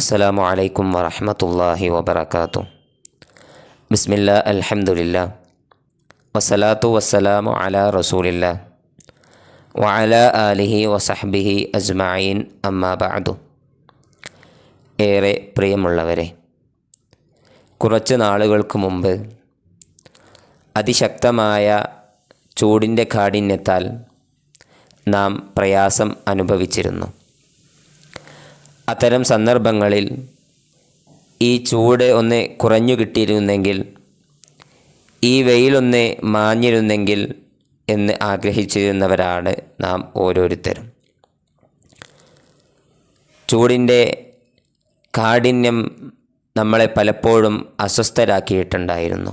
السلام عليكم ورحمة الله وبركاته بسم الله الحمد لله والصلاة والسلام على رسول الله وعلى آله وصحبه أجمعين أما بعد ഏറെ പ്രിയമുള്ളവരെ കുറച്ച് നാളുകൾക്ക് മുമ്പ് അതിശക്തമായ ചൂടിൻ്റെ കാഠിന്യത്താൽ നാം പ്രയാസം അനുഭവിച്ചിരുന്നു അത്തരം സന്ദർഭങ്ങളിൽ ഈ ചൂട് ഒന്ന് കുറഞ്ഞു കിട്ടിയിരുന്നെങ്കിൽ ഈ വെയിലൊന്ന് മാഞ്ഞിരുന്നെങ്കിൽ എന്ന് ആഗ്രഹിച്ചിരുന്നവരാണ് നാം ഓരോരുത്തരും. ചൂടിന്റെ കാഠിന്യം നമ്മളെ പലപ്പോഴും അസ്വസ്ഥരാക്കിയിട്ടുണ്ടായിരുന്നു.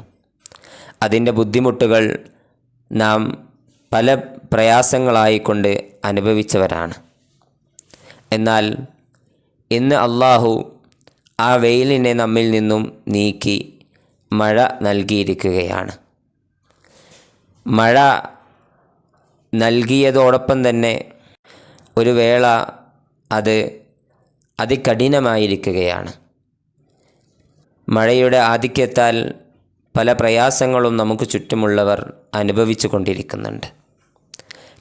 അതിന്റെ ബുദ്ധിമുട്ടുകൾ നാം പല പ്രയാസങ്ങളായിക്കൊണ്ട് അനുഭവിച്ചവരാണ്. എന്നാൽ ഇന്ന് അള്ളാഹു ആ വെയിലിനെ നമ്മിൽ നിന്നും നീക്കി മഴ നൽകിയിരിക്കുകയാണ്. മഴ നൽകിയതോടൊപ്പം തന്നെ ഒരു വേള അത് അതികഠിനമായിരിക്കുകയാണ്. മഴയുടെ ആധിക്യത്താൽ പല പ്രയാസങ്ങളും നമുക്ക് ചുറ്റുമുള്ളവർ അനുഭവിച്ചു കൊണ്ടിരിക്കുന്നുണ്ട്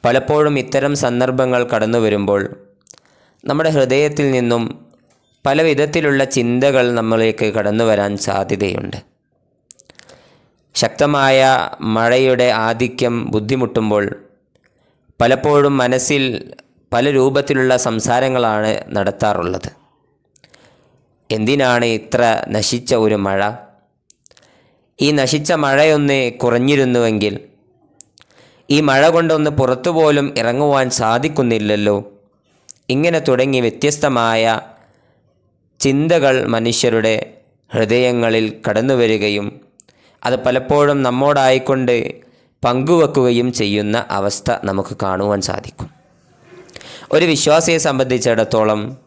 പലപ്പോഴും ഇത്തരം സന്ദർഭങ്ങൾ കടന്നു വരുമ്പോൾ നമ്മുടെ ഹൃദയത്തിൽ നിന്നും പല വിധത്തിലുള്ള ചിന്തകൾ നമ്മളിലേക്ക് കടന്നു വരാൻ സാധ്യതയുണ്ട്. ശക്തമായ മഴയുടെ ആധിക്യം ബുദ്ധിമുട്ടുമ്പോൾ പലപ്പോഴും മനസ്സിൽ പല രൂപത്തിലുള്ള സംസാരങ്ങളാണ് നടത്താറുള്ളത്. എന്തിനാണ് ഇത്ര നശിച്ച ഒരു മഴ? ഈ നശിച്ച മഴയൊന്ന് കുറഞ്ഞിരുന്നുവെങ്കിൽ ഈ മഴ കൊണ്ടൊന്ന് പുറത്തുപോലും ഇറങ്ങുവാൻ സാധിക്കുന്നില്ലല്ലോ. ഇങ്ങനെ തുടങ്ങി വ്യത്യസ്തമായ ചിന്തകൾ മനുഷ്യരുടെ ഹൃദയങ്ങളിൽ കടന്നു വരികയും അത് പലപ്പോഴും നമ്മോടായിക്കൊണ്ട് പങ്കുവെക്കുകയും ചെയ്യുന്ന അവസ്ഥ നമുക്ക് കാണുവാൻ സാധിക്കും. ഒരു വിശ്വാസിയെ സംബന്ധിച്ചിടത്തോളം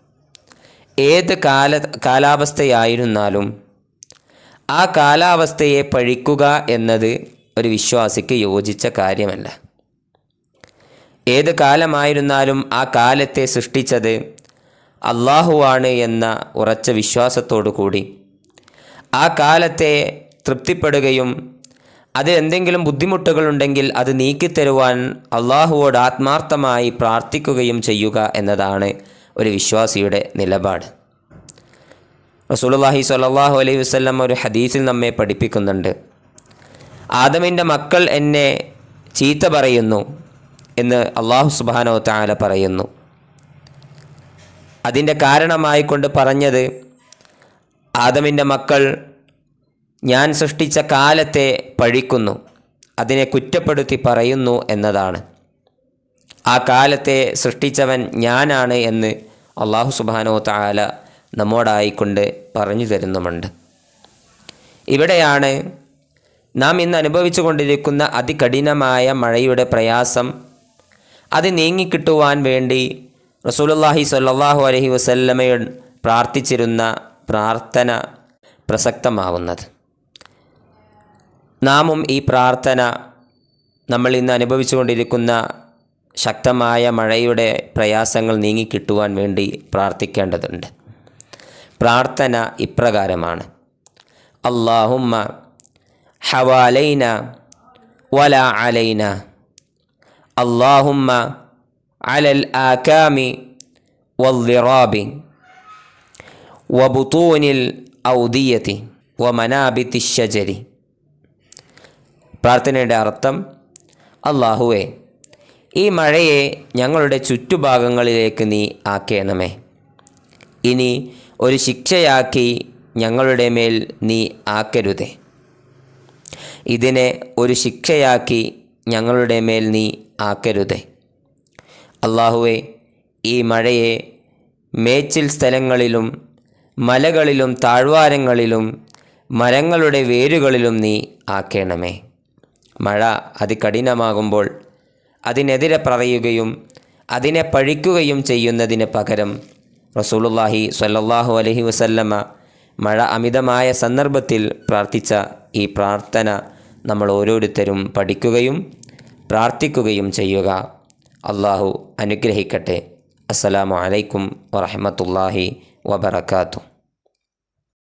ഏത് കാല കാലാവസ്ഥയായിരുന്നാലും ആ കാലാവസ്ഥയെ പഴിക്കുക എന്നത് ഒരു വിശ്വാസിക്ക് യോജിച്ച കാര്യമല്ല. ഏത് കാലമായിരുന്നാലും ആ കാലത്തെ സൃഷ്ടിച്ചത് അള്ളാഹുവാണ് എന്ന ഉറച്ച വിശ്വാസത്തോടു കൂടി ആ കാലത്തെ തൃപ്തിപ്പെടുകയും അതിൽ എന്തെങ്കിലും ബുദ്ധിമുട്ടുകളുണ്ടെങ്കിൽ അത് നീക്കിത്തരുവാൻ അള്ളാഹുവോട് ആത്മാർത്ഥമായി പ്രാർത്ഥിക്കുകയും ചെയ്യുക എന്നതാണ് ഒരു വിശ്വാസിയുടെ നിലപാട്. റസൂലുള്ളാഹി സ്വല്ലല്ലാഹു അലൈഹി വസല്ലം ഒരു ഹദീസിൽ നമ്മെ പഠിപ്പിക്കുന്നുണ്ട്. ആദമിന്റെ മക്കൾ എന്നെ ചീത്ത പറയുന്നു. എന്ന് അള്ളാഹു സുബാനോ താല പറയുന്നു. അതിന്റെ കാരണമായി കൊണ്ട് പറഞ്ഞത് ആദമിന്റെ മക്കൾ ഞാൻ സൃഷ്ടിച്ച കാലത്തെ പഴിക്കുന്നു അതിനെ കുറ്റപ്പെടുത്തി പറയുന്നു എന്നതാണ്. ആ കാലത്തെ സൃഷ്ടിച്ചവൻ ഞാനാണ് എന്ന് അള്ളാഹു സുബാനോ താല നമ്മോടായിക്കൊണ്ട് പറഞ്ഞു തരുന്നുമുണ്ട്. ഇവിടെയാണ് നാം ഇന്ന് അനുഭവിച്ചു കൊണ്ടിരിക്കുന്ന അതികഠിനമായ മഴയുടെ പ്രയാസം അത് നീങ്ങിക്കിട്ടുവാൻ വേണ്ടി റസൂലുള്ളാഹി സ്വല്ലല്ലാഹു അലൈഹി വസല്ലമയോട് പ്രാർത്ഥിച്ചിരുന്ന പ്രാർത്ഥന പ്രസക്തമാവുന്നത്. നാമും ഈ പ്രാർത്ഥന നമ്മൾ ഇന്ന് അനുഭവിച്ചുകൊണ്ടിരിക്കുന്ന ശക്തമായ മഴയുടെ പ്രയാസങ്ങൾ നീങ്ങിക്കിട്ടുവാൻ വേണ്ടി പ്രാർത്ഥിക്കേണ്ടതുണ്ട്. പ്രാർത്ഥന ഇപ്രകാരമാണ്. അള്ളാഹുമ്മ ഹവാലൈന വല അലൈന അള്ളാഹുമ്മ അലൽ ആകാമി വല്ലിറാബി വബുത്തൂനിൽ ഔദിയത്തി വമനാബിത്തി ഷജരി പ്രാർത്ഥനയുടെ അർത്ഥം അള്ളാഹുവേ ഈ മഴയെ ഞങ്ങളുടെ ചുറ്റുഭാഗങ്ങളിലേക്ക് നീ ആക്കേണമേ. ഇനി ഒരു ശിക്ഷയാക്കി ഞങ്ങളുടെ മേൽ നീ ആക്കരുതേ. ഇതിനെ ഒരു ശിക്ഷയാക്കി ഞങ്ങളുടെ മേൽ നീ ആക്കരുതേ. അള്ളാഹുവെ ഈ മഴയെ മേച്ചിൽ സ്ഥലങ്ങളിലും മലകളിലും താഴ്വാരങ്ങളിലും മരങ്ങളുടെ വേരുകളിലും നീ ആക്കേണമേ. മഴ അതികഠിനമാകുമ്പോൾ അതിനെതിരെ പറയുകയും അതിനെ പഴിക്കുകയും ചെയ്യുന്നതിന് പകരം റസൂലുള്ളാഹി സ്വല്ലല്ലാഹു അലഹി വസല്ലമ മഴ അമിതമായ സന്ദർഭത്തിൽ പ്രാർത്ഥിച്ച ഈ പ്രാർത്ഥന നമ്മൾ ഓരോരുത്തരും പഠിക്കുകയും പ്രാർത്ഥിക്കുകയും ചെയ്യുക. അള്ളാഹു അനുഗ്രഹിക്കട്ടെ. അസ്സലാമു അലൈക്കും വറഹമത്തല്ലാഹി വബർക്കാത്തു